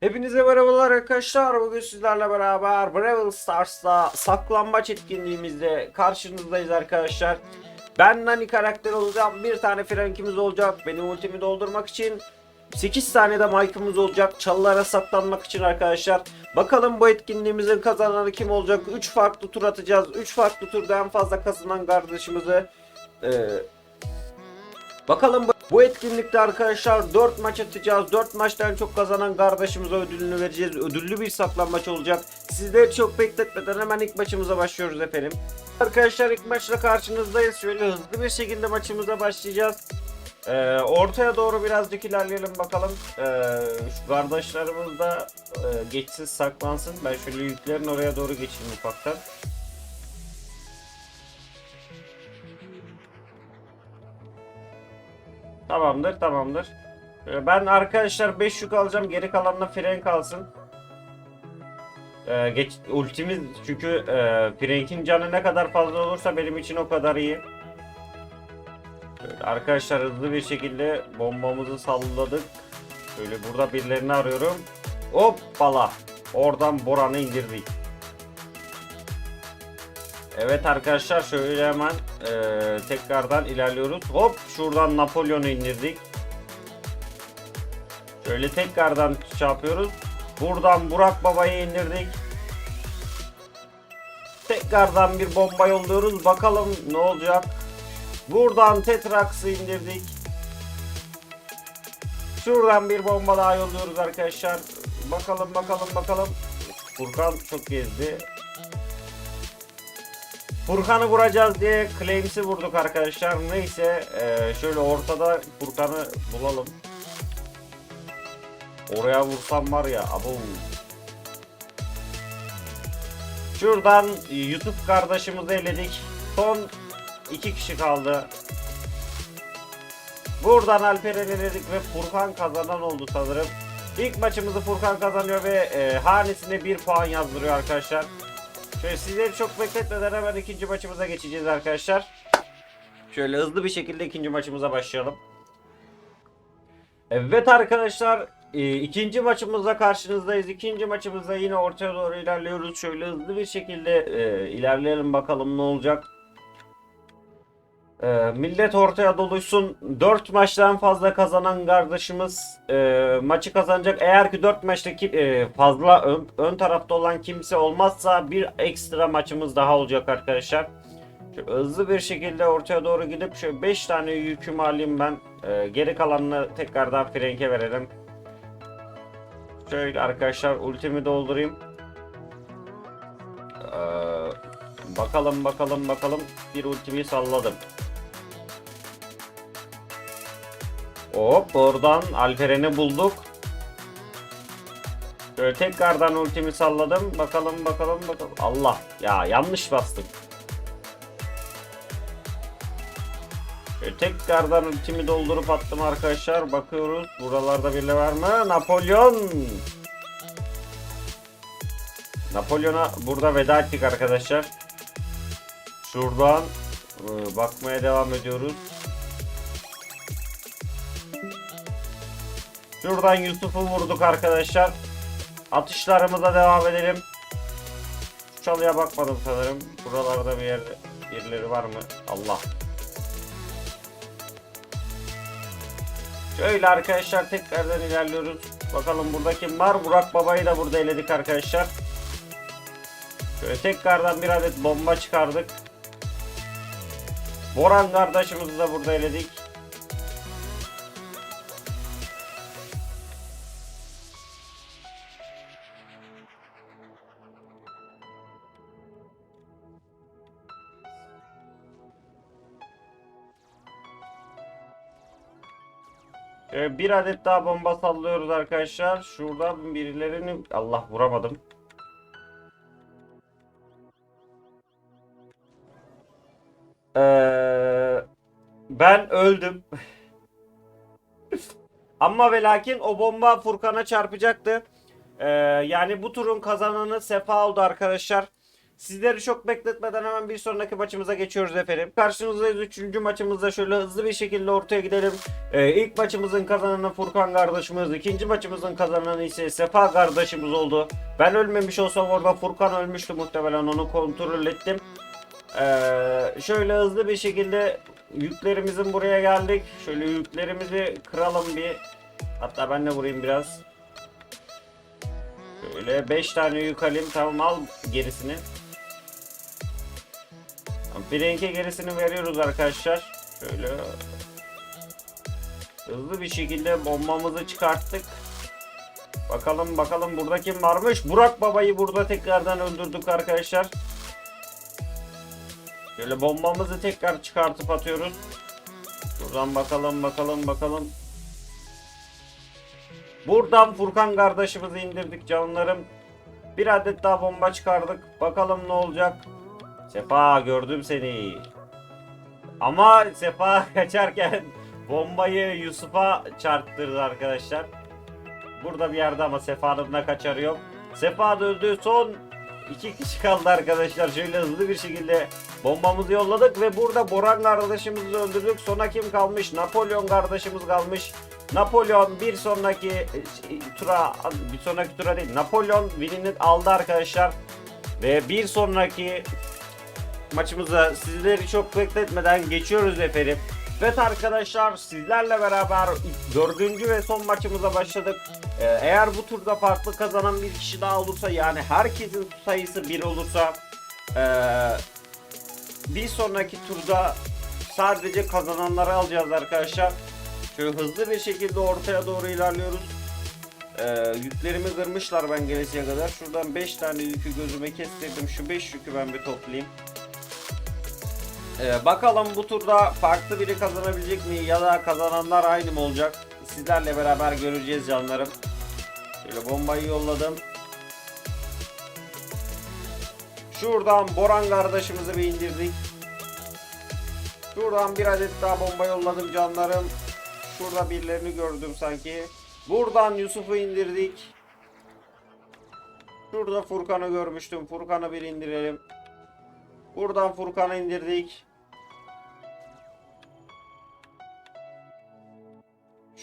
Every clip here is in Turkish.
Hepinize merhabalar arkadaşlar. Bugün sizlerle beraber Brawl Stars'ta saklambaç etkinliğimizde karşınızdayız arkadaşlar. Ben Nani karakter olacağım. Bir tane Frank'imiz olacak. Benim ultimi doldurmak için 8 tane de Mike'ımız olacak. Çalılara saklanmak için arkadaşlar. Bakalım bu etkinliğimizin kazananı kim olacak? 3 farklı tur atacağız. 3 farklı turda en fazla kazanan kardeşimizi e, Bakalım bu, bu etkinlikte arkadaşlar 4 maç atacağız. 4 maçtan çok kazanan kardeşimize ödülünü vereceğiz. Ödüllü bir saklanmaç olacak. Sizleri çok bekletmeden hemen ilk maçımıza başlıyoruz efendim. Arkadaşlar ilk maçla karşınızdayız. Şöyle hızlı bir şekilde maçımıza başlayacağız. Ee, ortaya doğru birazcık ilerleyelim bakalım. Ee, şu kardeşlerimiz de e, geçsiz saklansın. Ben şöyle yüklerin oraya doğru geçeyim ufaktan. Tamamdır, tamamdır. Ee, Ben arkadaşlar 5 yük alacağım. Geri kalanla fren kalsın. Ee, geç, ultimiz çünkü e, Frank'in canı ne kadar fazla olursa benim için o kadar iyi. Şöyle arkadaşlar hızlı bir şekilde bombamızı salladık. Şöyle burada birilerini arıyorum. Hoppala. Oradan Boran'ı indirdik. Evet arkadaşlar şöyle hemen e, tekrardan ilerliyoruz. Hop şuradan Napolyon'u indirdik. Şöyle tekrardan şey yapıyoruz. Buradan Burak Baba'yı indirdik. Tekrardan bir bomba yolluyoruz. Bakalım ne olacak. Buradan Tetrax'ı indirdik. Şuradan bir bomba daha yolluyoruz arkadaşlar. Bakalım bakalım bakalım. Furkan çok gezdi. Furkan'ı vuracağız diye claims'i vurduk arkadaşlar. Neyse eee, şöyle ortada Furkan'ı bulalım. Oraya vursam var ya abo. Şuradan YouTube kardeşimizi eledik. Son iki kişi kaldı. Buradan Alperen'i eledik ve Furkan kazanan oldu sanırım. İlk maçımızı Furkan kazanıyor ve eee, hanesine bir puan yazdırıyor arkadaşlar. Şöyle sizleri çok bekletmeden hemen ikinci maçımıza geçeceğiz arkadaşlar. Şöyle hızlı bir şekilde ikinci maçımıza başlayalım. Evet arkadaşlar e, ikinci maçımızda karşınızdayız. İkinci maçımızda yine ortaya doğru ilerliyoruz. Şöyle hızlı bir şekilde e, ilerleyelim bakalım ne olacak. E, millet ortaya doluşsun. 4 maçtan fazla kazanan kardeşimiz e, maçı kazanacak. Eğer ki 4 maçtaki e, fazla ön, ön tarafta olan kimse olmazsa bir ekstra maçımız daha olacak arkadaşlar. Şöyle hızlı bir şekilde ortaya doğru gidip şöyle 5 tane yükümü alayım ben. E, geri kalanını tekrardan Frank'e verelim. Şöyle arkadaşlar ultimi doldurayım. Ee, bakalım bakalım bakalım bir ultimi salladım. Hop oradan Alperen'i bulduk. Şöyle tekrardan ultimi salladım. Bakalım bakalım bakalım. Allah ya yanlış bastım. Şöyle tekrardan ultimi doldurup attım arkadaşlar. Bakıyoruz. Buralarda birileri var mı? Napolyon. Napolyon'a burada veda ettik arkadaşlar. Şuradan e, bakmaya devam ediyoruz. Şuradan Yusuf'u vurduk arkadaşlar. Atışlarımıza devam edelim. Şu çalıya bakmadım sanırım. Buralarda bir yer birileri var mı? Allah. Şöyle arkadaşlar tekrardan ilerliyoruz. Bakalım burada kim var? Burak Baba'yı da burada eledik arkadaşlar. Şöyle tekrardan bir adet bomba çıkardık. Boran kardeşimizi de burada eledik. Ee, bir adet daha bomba sallıyoruz arkadaşlar. Şurada birilerini Allah vuramadım. Ee, ben öldüm. Ama ve lakin o bomba Furkan'a çarpacaktı. Ee, yani bu turun kazananı Sefa oldu arkadaşlar. Sizleri çok bekletmeden hemen bir sonraki maçımıza geçiyoruz efendim. Karşınızdayız 3. maçımızda şöyle hızlı bir şekilde ortaya gidelim. Ee, ilk maçımızın kazananı Furkan kardeşimiz, ikinci maçımızın kazananı ise Sefa kardeşimiz oldu. Ben ölmemiş olsam orada Furkan ölmüştü muhtemelen onu kontrol ettim. Ee, şöyle hızlı bir şekilde yüklerimizin buraya geldik. Şöyle yüklerimizi kıralım bir. Hatta ben de vurayım biraz. Şöyle 5 tane yük alayım. Tamam al gerisini. Frank'e gerisini veriyoruz arkadaşlar. Şöyle hızlı bir şekilde bombamızı çıkarttık. Bakalım bakalım burada kim varmış? Burak babayı burada tekrardan öldürdük arkadaşlar. Şöyle bombamızı tekrar çıkartıp atıyoruz. Buradan bakalım bakalım bakalım. Buradan Furkan kardeşimizi indirdik canlarım. Bir adet daha bomba çıkardık. Bakalım ne olacak. Sefa gördüm seni. Ama Sefa kaçarken bombayı Yusuf'a çarptırdı arkadaşlar. Burada bir yerde ama Sefa'nın da kaçarı yok. Sefa da öldü. Son iki kişi kaldı arkadaşlar. Şöyle hızlı bir şekilde bombamızı yolladık ve burada Boran kardeşimizi öldürdük. Sona kim kalmış? Napolyon kardeşimiz kalmış. Napolyon bir sonraki e, tura bir sonraki tura değil. Napolyon winini aldı arkadaşlar. Ve bir sonraki maçımıza sizleri çok bekletmeden geçiyoruz efendim. Evet arkadaşlar sizlerle beraber dördüncü ve son maçımıza başladık. Ee, eğer bu turda farklı kazanan bir kişi daha olursa yani herkesin sayısı bir olursa ee, bir sonraki turda sadece kazananları alacağız arkadaşlar. Şöyle hızlı bir şekilde ortaya doğru ilerliyoruz. Ee, yüklerimi kırmışlar ben gelesiye kadar. Şuradan 5 tane yükü gözüme kestirdim. Şu 5 yükü ben bir toplayayım. Ee, bakalım bu turda farklı biri kazanabilecek mi ya da kazananlar aynı mı olacak? Sizlerle beraber göreceğiz canlarım. Şöyle bombayı yolladım. Şuradan Boran kardeşimizi bir indirdik. Şuradan bir adet daha bomba yolladım canlarım. Şurada birilerini gördüm sanki. Buradan Yusuf'u indirdik. Şurada Furkan'ı görmüştüm. Furkan'ı bir indirelim. Buradan Furkan'ı indirdik.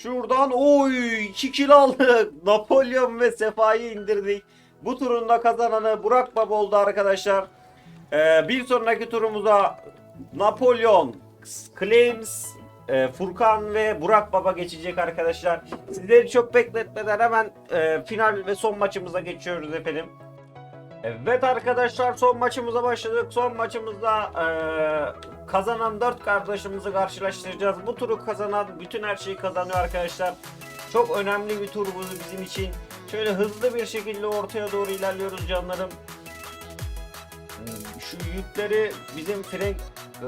Şuradan oy 2 kill aldık. Napolyon ve Sefa'yı indirdik. Bu turun da kazananı Burak Baba oldu arkadaşlar. Ee, bir sonraki turumuza Napolyon, Claims, e, Furkan ve Burak Baba geçecek arkadaşlar. Sizleri çok bekletmeden hemen e, final ve son maçımıza geçiyoruz efendim. Evet arkadaşlar son maçımıza başladık. Son maçımızda eee, kazanan 4 kardeşimizi karşılaştıracağız. Bu turu kazanan bütün her şeyi kazanıyor arkadaşlar. Çok önemli bir tur bu bizim için. Şöyle hızlı bir şekilde ortaya doğru ilerliyoruz canlarım. Hmm, Şu yükleri bizim Frank e,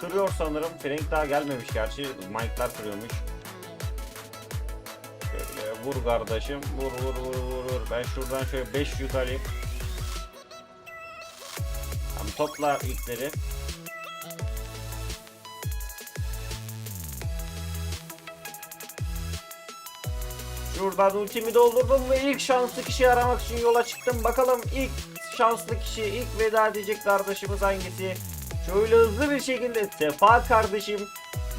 kırıyor sanırım. Frank daha gelmemiş gerçi. Mike'lar kırıyormuş. Şöyle vur kardeşim. Vur vur vur vur. Ben şuradan şöyle 5 yük alayım. Topla yükleri. Şuradan ultimi doldurdum ve ilk şanslı kişiyi aramak için yola çıktım. Bakalım ilk şanslı kişi, ilk veda edecek kardeşimiz hangisi? Şöyle hızlı bir şekilde Sefa kardeşim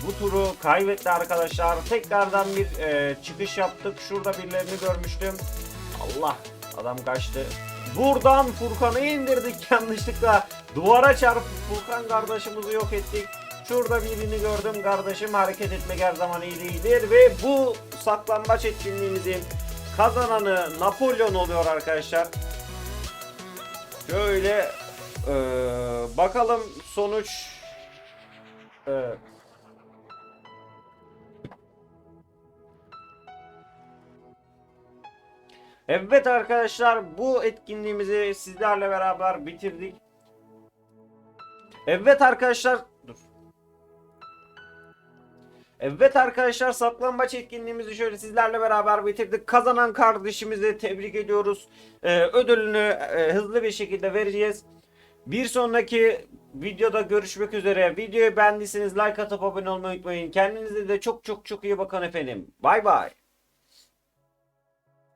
bu turu kaybetti arkadaşlar. Tekrardan bir e, çıkış yaptık. Şurada birilerini görmüştüm. Allah adam kaçtı. Buradan Furkan'ı indirdik yanlışlıkla. Duvara çarpıp Furkan kardeşimizi yok ettik. Şurada birini gördüm kardeşim hareket etmek her zaman iyi değildir ve bu saklambaç etkinliğimizin kazananı Napolyon oluyor arkadaşlar. Şöyle eee, bakalım sonuç evet. Evet arkadaşlar bu etkinliğimizi sizlerle beraber bitirdik. Evet arkadaşlar dur. Evet arkadaşlar saklambaç etkinliğimizi şöyle sizlerle beraber bitirdik. Kazanan kardeşimizi tebrik ediyoruz. Ee, ödülünü e, hızlı bir şekilde vereceğiz. Bir sonraki videoda görüşmek üzere. Videoyu beğendiyseniz like atıp abone olmayı unutmayın. Kendinize de çok çok çok iyi bakın efendim. Bay bay.